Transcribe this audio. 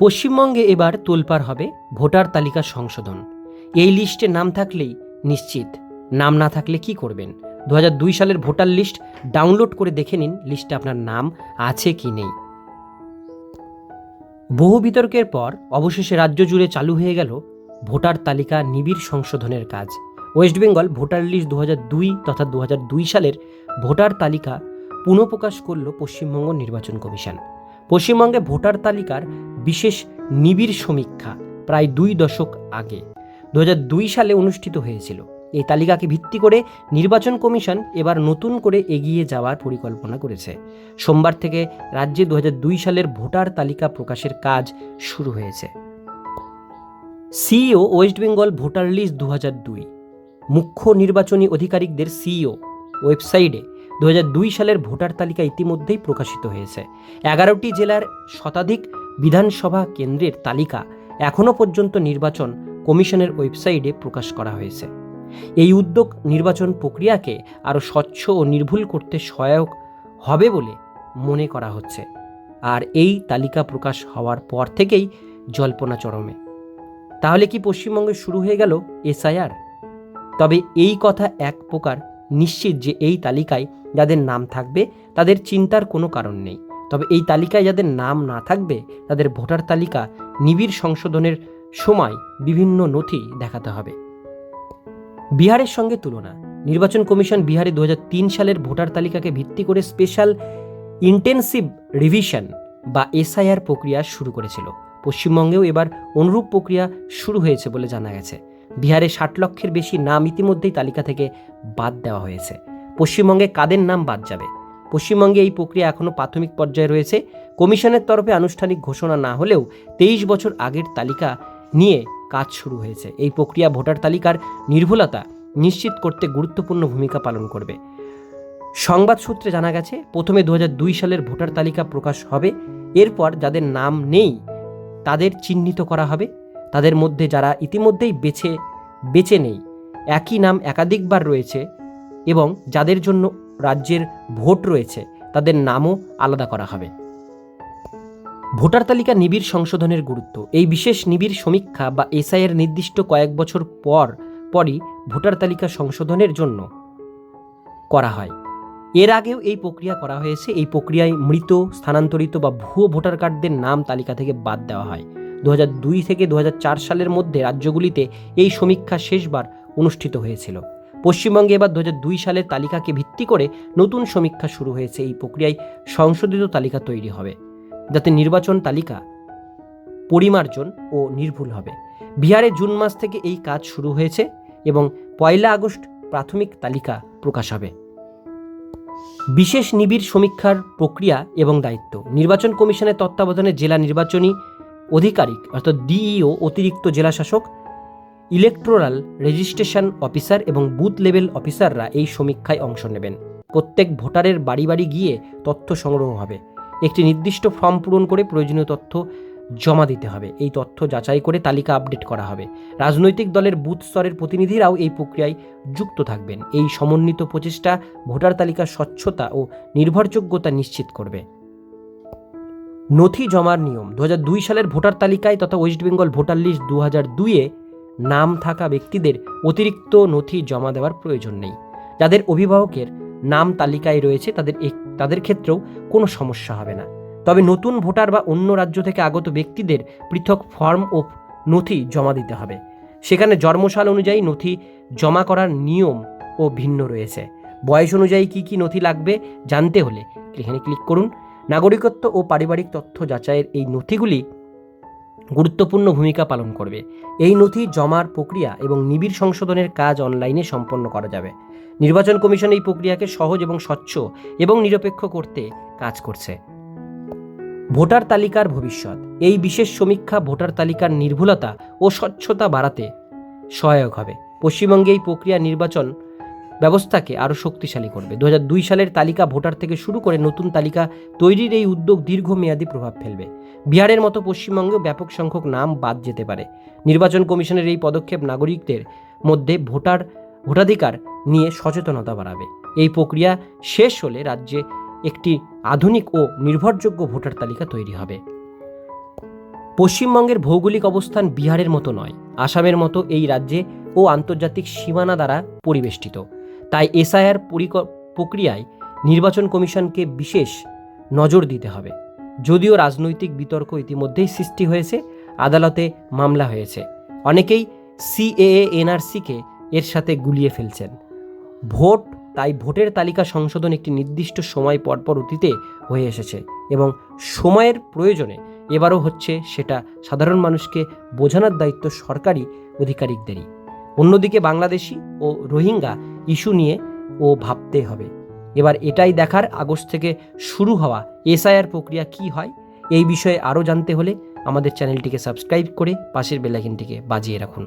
পশ্চিমবঙ্গে এবার তোলপার হবে ভোটার তালিকা সংশোধন। এই লিস্টে নাম থাকলেই নিশ্চিত। নাম না থাকলে কি করবেন? দু হাজার দুই সালের ভোটার লিস্ট ডাউনলোড করে দেখে নিন লিস্টে আপনার নাম আছে কি নেই। বহু বিতর্কের পর অবশেষে রাজ্য জুড়ে চালু হয়ে গেল ভোটার তালিকা নিবিড় সংশোধনের কাজ। ওয়েস্ট বেঙ্গল ভোটার লিস্ট দু দুই তথা দু হাজার দুই সালের ভোটার তালিকা পুনঃপ্রকাশ করল পশ্চিমবঙ্গ নির্বাচন কমিশন। পশ্চিমবঙ্গে ভোটার তালিকার বিশেষ নিবিড় সমীক্ষা প্রায় দুই দশক আগে। দু হাজার দুই সালে অনুষ্ঠিত হয়েছিল। এই তালিকাকে ভিত্তি করে নির্বাচন কমিশন এবার নতুন করে এগিয়ে যাওয়ার পরিকল্পনা করেছে। সোমবার থেকে রাজ্যে দু হাজার দুই সালের ভোটার তালিকা প্রকাশের কাজ শুরু হয়েছে। CEO West Bengal voter list দু মুখ্য নির্বাচনী আধিকারিকদের সিইও ওয়েবসাইটে দু হাজার দুই সালের ভোটার তালিকা ইতিমধ্যেই প্রকাশিত হয়েছে। এগারোটি জেলার শতাধিক বিধানসভা কেন্দ্রের তালিকা এখনও পর্যন্ত নির্বাচন কমিশনের ওয়েবসাইটে প্রকাশ করা হয়েছে। এই উদ্যোগ নির্বাচন প্রক্রিয়াকে আরও স্বচ্ছ ও নির্ভুল করতে সহায়ক হবে বলে মনে করা হচ্ছে। আর এই তালিকা প্রকাশ হওয়ার পর থেকেই জল্পনা চরমে। তাহলে কি পশ্চিমবঙ্গে শুরু হয়ে গেল এসআইআর? তবে এই কথা এক প্রকার নিশ্চিত যে এই তালিকায় যাদের নাম থাকবে, তাদের চিন্তার কোনো কারণ নেই। তবে এই তালিকায় যাদের নাম না থাকবে, তাদের ভোটার তালিকা নিবিড় সংশোধনের সময় বিভিন্ন নথি দেখাতে হবে। বিহারের সঙ্গে তুলনা। নির্বাচন কমিশন বিহারে দু হাজার তিন সালের ভোটার তালিকাকে ভিত্তি করে স্পেশাল ইন্টেন্সিভ রিভিশন বা এসআইআর প্রক্রিয়া শুরু করেছিল। পশ্চিমবঙ্গেও এবার অনুরূপ প্রক্রিয়া শুরু হয়েছে বলে জানা গেছে। বিহারে ষাট লক্ষের বেশি নাম ইতিমধ্যেই তালিকা থেকে বাদ দেওয়া হয়েছে। পশ্চিমবঙ্গে কাদের নাম বাদ যাবে? পশ্চিমবঙ্গে এই প্রক্রিয়া এখনও প্রাথমিক পর্যায়ে রয়েছে। কমিশনের তরফে আনুষ্ঠানিক ঘোষণা না হলেও তেইশ বছর আগের তালিকা নিয়ে কাজ শুরু হয়েছে। এই প্রক্রিয়া ভোটার তালিকার নির্ভুলতা নিশ্চিত করতে গুরুত্বপূর্ণ ভূমিকা পালন করবে। সংবাদ সূত্রে জানা গেছে, প্রথমে দু হাজার দুই সালের ভোটার তালিকা প্রকাশ হবে। এরপর যাদের নাম নেই, তাদের চিহ্নিত করা হবে। তাদের মধ্যে যারা ইতিমধ্যেই বেছে বেছে নেই, একই নাম একাধিকবার রয়েছে এবং যাদের জন্য রাজ্যের ভোট রয়েছে, তাদের নামও আলাদা করা হবে। ভোটার তালিকা নিবিড় সংশোধনের গুরুত্ব। এই বিশেষ নিবিড় সমীক্ষা বা এসআইয়ের নির্দিষ্ট কয়েক বছর পর, পরই ভোটার তালিকা সংশোধনের জন্য করা হয়। এর আগেও এই প্রক্রিয়া করা হয়েছে। এই প্রক্রিয়ায় মৃত, স্থানান্তরিত বা ভুয়ো ভোটার কার্ডদের নাম তালিকা থেকে বাদ দেওয়া হয়। দু হাজার দুই থেকে দু হাজার চার সালের মধ্যে রাজ্যগুলিতে এই সমীক্ষা শেষবার অনুষ্ঠিত হয়েছিল। পশ্চিমবঙ্গে এবার দু হাজার দুই সালের তালিকাকে ভিত্তি করে নতুন সমীক্ষা শুরু হয়েছে। এই প্রক্রিয়ায় সংশোধিত তালিকা তৈরি হবে, যাতে নির্বাচন তালিকা পরিমার্জন ও নির্ভুল হবে। বিহারে জুন মাস থেকে এই কাজ শুরু হয়েছে এবং পয়লা আগস্ট প্রাথমিক তালিকা প্রকাশ হবে। বিশেষ নিবিড় সমীক্ষার প্রক্রিয়া এবং দায়িত্ব। নির্বাচন কমিশনের তত্ত্বাবধানে জেলা নির্বাচনী আধিকারিক অর্থাৎ ডিইও অতিরিক্ত জেলা শাসক ইলেকট্রাল রেজিস্ট্রেশন অফিসার এবং বুথ লেভেল অফিসাররা এই সমীক্ষায় অংশ নেবেন। প্রত্যেক ভোটারের বাড়ি বাড়ি গিয়ে তথ্য সংগ্রহ হবে। একটি নির্দিষ্ট ফর্ম পূরণ করে প্রয়োজনীয় তথ্য জমা দিতে হবে। এই তথ্য যাচাই করে তালিকা আপডেট করা হবে। রাজনৈতিক দলের বুথ স্তরের প্রতিনিধিরাও এই প্রক্রিয়ায় যুক্ত থাকবেন। এই সমন্বিত প্রচেষ্টা ভোটার তালিকার স্বচ্ছতা ও নির্ভরযোগ্যতা নিশ্চিত করবে। নথি জমার নিয়ম। দু হাজার দুই সালের ভোটার তালিকায় তথা ওয়েস্ট বেঙ্গল ভোটার লিস্ট দু হাজার দুইয়ে নাম থাকা ব্যক্তিদের অতিরিক্ত নথি জমা দেওয়ার প্রয়োজন নেই। যাদের অভিভাবকের নাম তালিকায় রয়েছে, তাদের তাদের ক্ষেত্রেও কোনো সমস্যা হবে না। তবে নতুন ভোটার বা অন্য রাজ্য থেকে আগত ব্যক্তিদের পৃথক ফর্ম ও নথি জমা দিতে হবে। সেখানে জন্মসাল অনুযায়ী নথি জমা করার নিয়ম ও ভিন্ন রয়েছে। বয়স অনুযায়ী কি কি নথি লাগবে জানতে হলে এখানে ক্লিক করুন। নাগরিকত্ব ও পারিবারিক তথ্য যাচাইয়ের এই নথিগুলি গুরুত্বপূর্ণ ভূমিকা পালন করবে। এই নথি জমার প্রক্রিয়া এবং নিবিড় সংশোধনের কাজ অনলাইনে সম্পন্ন করা যাবে। নির্বাচন কমিশন এই প্রক্রিয়াকে সহজ এবং স্বচ্ছ এবং নিরপেক্ষ করতে কাজ করছে। ভোটার তালিকার ভবিষ্যৎ। এই বিশেষ সমীক্ষা ভোটার তালিকার নির্ভুলতা ও স্বচ্ছতা বাড়াতে সহায়ক হবে। পশ্চিমবঙ্গে এই প্রক্রিয়া নির্বাচন ব্যবস্থাকে আরও শক্তিশালী করবে। দু হাজার দুই সালের তালিকা ভোটার থেকে শুরু করে নতুন তালিকা তৈরির এই উদ্যোগ দীর্ঘমেয়াদী প্রভাব ফেলবে। বিহারের মতো পশ্চিমবঙ্গেও ব্যাপক সংখ্যক নাম বাদ যেতে পারে। নির্বাচন কমিশনের এই পদক্ষেপ নাগরিকদের মধ্যে ভোটার, ভোটাধিকার নিয়ে সচেতনতা বাড়াবে। এই প্রক্রিয়া শেষ হলে রাজ্যে একটি আধুনিক ও নির্ভরযোগ্য ভোটার তালিকা তৈরি হবে। পশ্চিমবঙ্গের ভৌগোলিক অবস্থান বিহারের মতো নয়, আসামের মতো এই রাজ্যে ও আন্তর্জাতিক সীমানা দ্বারা পরিবেষ্টিত। তাই এসআইআর প্রক্রিয়ায় নির্বাচন কমিশনকে বিশেষ নজর দিতে হবে। যদিও রাজনৈতিক বিতর্ক ইতিমধ্যেই সৃষ্টি হয়েছে, আদালতে মামলা হয়েছে। অনেকেই সিএএ এনআরসিকে এর সাথে গুলিয়ে ফেলছেন। ভোট, তাই ভোটের তালিকা সংশোধন একটি নির্দিষ্ট সময় পরপর অতীতে হয়ে এসেছে এবং সময়ের প্রয়োজনে এবারও হচ্ছে সেটা সাধারণ মানুষকে বোঝানোর দায়িত্ব সরকারি আধিকারিকদেরই অন্যদিকে বাংলাদেশি ও রোহিঙ্গা ইস্যু নিয়ে ও ভাবতে হবে। এবার এটাই দেখার আগস্ট থেকে শুরু হওয়া এসআইআর প্রক্রিয়া কি হয়, এই বিষয়ে আরও জানতে হলে আমাদের চ্যানেলটিকে সাবস্ক্রাইব করে পাশের বেলাইকিনটিকে বাজিয়ে রাখুন।